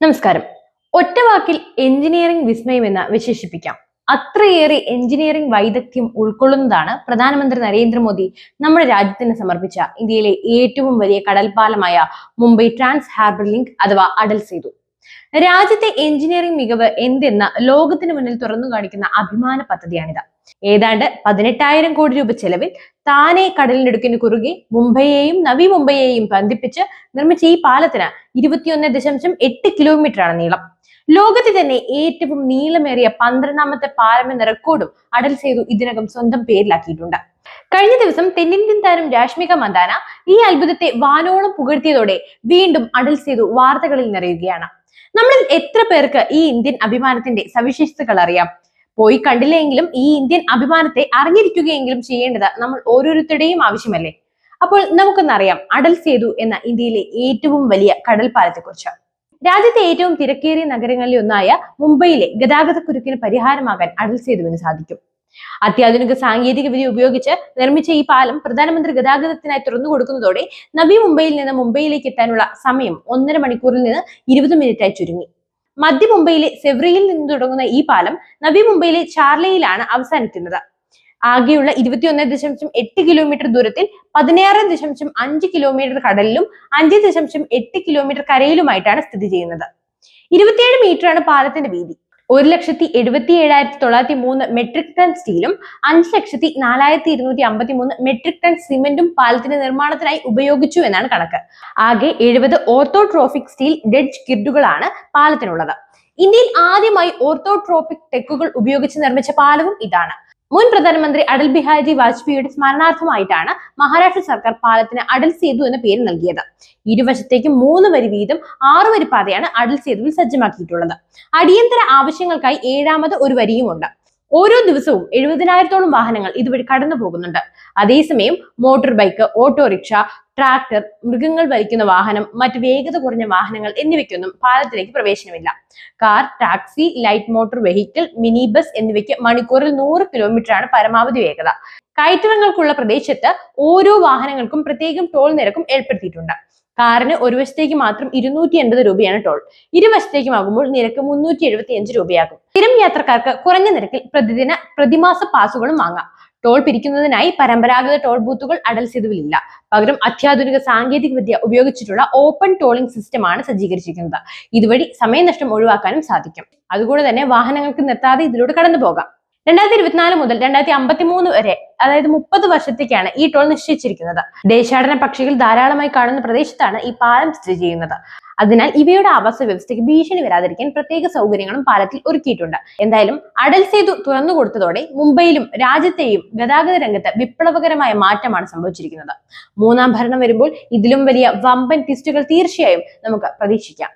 നമസ്കാരം. ഒറ്റവാക്കിൽ എഞ്ചിനീയറിംഗ് വിസ്മയം എന്ന് വിശേഷിപ്പിക്കാം. അത്രയേറെ എഞ്ചിനീയറിംഗ് വൈദഗ്ധ്യം ഉൾക്കൊള്ളുന്നതാണ് പ്രധാനമന്ത്രി നരേന്ദ്രമോദി നമ്മുടെ രാജ്യത്തിന് സമർപ്പിച്ച ഇന്ത്യയിലെ ഏറ്റവും വലിയ കടൽപാലമായ മുംബൈ ട്രാൻസ് ഹാർബർ ലിങ്ക് അഥവാ അടൽ സേതു. രാജ്യത്തെ എഞ്ചിനീയറിംഗ് മികവ് എന്തെന്ന് ലോകത്തിന് മുന്നിൽ തുറന്നു കാണിക്കുന്ന അഭിമാന പദ്ധതിയാണിത്. ഏതാണ്ട് പതിനെട്ടായിരം കോടി രൂപ ചെലവിൽ താനെ കടലിനടുക്കിന് കുറുകെ മുംബൈയെയും നവി മുംബൈയെയും ബന്ധിപ്പിച്ച് നിർമ്മിച്ച ഈ പാലത്തിന് ഇരുപത്തിയൊന്ന് ദശാംശം എട്ട് കിലോമീറ്റർ ആണ് നീളം. ലോകത്തിൽ തന്നെ ഏറ്റവും നീളമേറിയ പന്ത്രണ്ടാമത്തെ പാലം എന്ന റെക്കോർഡും അടൽ സേതു ഇതിനകം സ്വന്തം പേരിലാക്കിയിട്ടുണ്ട്. കഴിഞ്ഞ ദിവസം തെന്നിന്ത്യൻ താരം രാഷ്മിക മന്ദാന ഈ അത്ഭുതത്തെ വാനോളം പുകഴ്ത്തിയതോടെ വീണ്ടും അടൽ സേതു വാർത്തകളിൽ നിറയുകയാണ്. നമ്മളിൽ എത്ര പേർക്ക് ഈ ഇന്ത്യൻ അഭിമാനത്തിന്റെ സവിശേഷതകൾ അറിയാം? പോയി കണ്ടില്ലെങ്കിലും ഈ ഇന്ത്യൻ അഭിമാനത്തെ അറിഞ്ഞിരിക്കുകയെങ്കിലും ചെയ്യേണ്ടത് നമ്മൾ ഓരോരുത്തരുടെയും ആവശ്യമല്ലേ? അപ്പോൾ നമുക്കൊന്നറിയാം അടൽ സേതു എന്ന ഇന്ത്യയിലെ ഏറ്റവും വലിയ കടൽപ്പാലത്തെക്കുറിച്ച്. രാജ്യത്തെ ഏറ്റവും തിരക്കേറിയ നഗരങ്ങളിൽ ഒന്നായ മുംബൈയിലെ ഗതാഗതക്കുരുക്കിന് പരിഹാരമാകാൻ അടൽ സേതുവിന് സാധിക്കും. അത്യാധുനിക സാങ്കേതിക വിദ്യ ഉപയോഗിച്ച് നിർമ്മിച്ച ഈ പാലം പ്രധാനമന്ത്രി ഗതാഗതത്തിനായി തുറന്നു കൊടുക്കുന്നതോടെ നവി മുംബൈയിൽ നിന്ന് മുംബൈയിലേക്ക് എത്താനുള്ള സമയം ഒന്നര മണിക്കൂറിൽ നിന്ന് ഇരുപത് മിനിറ്റായി ചുരുങ്ങി. മധ്യ മുംബൈയിലെ സെവ്രിയിൽ നിന്ന് തുടങ്ങുന്ന ഈ പാലം നവി മുംബൈയിലെ ചാർലയിലാണ് അവസാനിക്കുന്നത്. ആകെയുള്ള ഇരുപത്തിയൊന്ന് ദശാംശം എട്ട് കിലോമീറ്റർ ദൂരത്തിൽ പതിനാറ് ദശാംശം അഞ്ച് കിലോമീറ്റർ കടലിലും അഞ്ച് ദശാംശം എട്ട് കിലോമീറ്റർ കരയിലുമായിട്ടാണ് സ്ഥിതി ചെയ്യുന്നത്. ഇരുപത്തിയേഴ് മീറ്ററാണ് പാലത്തിന്റെ വീതി. ഒരു ലക്ഷത്തി എഴുപത്തി ഏഴായിരത്തി തൊള്ളായിരത്തി മൂന്ന് മെട്രിക് ടൺ സ്റ്റീലും അഞ്ച് ലക്ഷത്തി നാലായിരത്തി ഇരുന്നൂറ്റി അമ്പത്തി മൂന്ന് മെട്രിക് ടൺ സിമെന്റും പാലത്തിന്റെ നിർമ്മാണത്തിനായി ഉപയോഗിച്ചു എന്നാണ് കണക്ക്. ആകെ എഴുപത് ഓർത്തോട്രോഫിക് സ്റ്റീൽ ഡെഡ്ജ് കിഡുകളാണ് പാലത്തിനുള്ളത്. ഇന്ത്യയിൽ ആദ്യമായി ഓർത്തോട്രോപിക് ടെക്കുകൾ ഉപയോഗിച്ച് നിർമ്മിച്ച പാലവും ഇതാണ്. മുൻ പ്രധാനമന്ത്രി അടൽ ബിഹാരി വാജ്പേയിയുടെ സ്മരണാർത്ഥമായിട്ടാണ് മഹാരാഷ്ട്ര സർക്കാർ പാലത്തിന് അടൽ സേതു എന്ന പേര് നൽകിയത്. ഇരുവശത്തേക്കും മൂന്ന് വരി വീതം ആറു വരി പാതയാണ് അടൽ സേതുവിൽ സജ്ജമാക്കിയിട്ടുള്ളത്. അടിയന്തര ആവശ്യങ്ങൾക്കായി ഏഴാമത് ഒരു വരിയുമുണ്ട്. ഓരോ ദിവസവും എഴുപതിനായിരത്തോളം വാഹനങ്ങൾ ഇതുവഴി കടന്നു പോകുന്നുണ്ട് അതേസമയം മോട്ടോർ ബൈക്ക് ഓട്ടോറിക്ഷ ട്രാക്ടർ മൃഗങ്ങൾ വലിക്കുന്ന വാഹനം മറ്റ് വേഗത കുറഞ്ഞ വാഹനങ്ങൾ എന്നിവയ്ക്കൊന്നും പാലത്തിലേക്ക് പ്രവേശനമില്ല. Car taxi light motor vehicle mini bus എന്നിവയ്ക്ക് മണിക്കൂറിൽ നൂറ് കിലോമീറ്റർ ആണ് പരമാവധി വേഗത. കയറ്റിറങ്ങൾക്കുള്ള പ്രദേശത്ത് ഓരോ വാഹനങ്ങൾക്കും പ്രത്യേകം ടോൾ നിരക്കും ഏർപ്പെടുത്തിയിട്ടുണ്ട്. കാറിന് ഒരു വശത്തേക്ക് മാത്രം ഇരുന്നൂറ്റി എൺപത് രൂപയാണ് ടോൾ. ഇരുവശത്തേക്കുമാകുമ്പോൾ നിരക്ക് മുന്നൂറ്റി എഴുപത്തി അഞ്ച് രൂപയാകും. സ്ഥിരം യാത്രക്കാർക്ക് കുറഞ്ഞ നിരക്കിൽ പ്രതിദിന പ്രതിമാസ പാസുകളും വാങ്ങാം. ടോൾ പിരിക്കുന്നതിനായി പരമ്പരാഗത ടോൾ ബൂത്തുകൾ അടൽ സേതുവിലില്ല പകരം അത്യാധുനിക സാങ്കേതിക വിദ്യ ഉപയോഗിച്ചിട്ടുള്ള ഓപ്പൺ ടോളിംഗ് സിസ്റ്റം ആണ് സജ്ജീകരിച്ചിരിക്കുന്നത്. ഇതുവഴി സമയനഷ്ടം ഒഴിവാക്കാനും സാധിക്കും. അതുകൊണ്ട് തന്നെ വാഹനങ്ങൾക്ക് നിർത്താതെ ഇതിലൂടെ കടന്നു പോകാം. രണ്ടായിരത്തി ഇരുപത്തിനാല് മുതൽ രണ്ടായിരത്തി അമ്പത്തി മൂന്ന് വരെ അതായത് മുപ്പത് വർഷത്തേക്കാണ് ഈ ടോൾ നിശ്ചയിച്ചിരിക്കുന്നത്. ദേശാടന പക്ഷികൾ ധാരാളമായി കാണുന്ന പ്രദേശത്താണ് ഈ പാലം സ്ഥിതി ചെയ്യുന്നത്. അതിനാൽ ഇവയുടെ ആവാസ വ്യവസ്ഥയ്ക്ക് ഭീഷണി വരാതിരിക്കാൻ പ്രത്യേക സൗകര്യങ്ങളും പാലത്തിൽ ഒരുക്കിയിട്ടുണ്ട്. എന്തായാലും അടൽ സേതു തുറന്നു കൊടുത്തതോടെ മുംബൈയിലും രാജ്യത്തെയും ഗതാഗത രംഗത്ത് വിപ്ലവകരമായ മാറ്റമാണ് സംഭവിച്ചിരിക്കുന്നത്. മൂന്നാം ഭരണം വരുമ്പോൾ ഇതിലും വലിയ വമ്പൻ ട്വിസ്റ്റുകൾ തീർച്ചയായും നമുക്ക് പ്രതീക്ഷിക്കാം.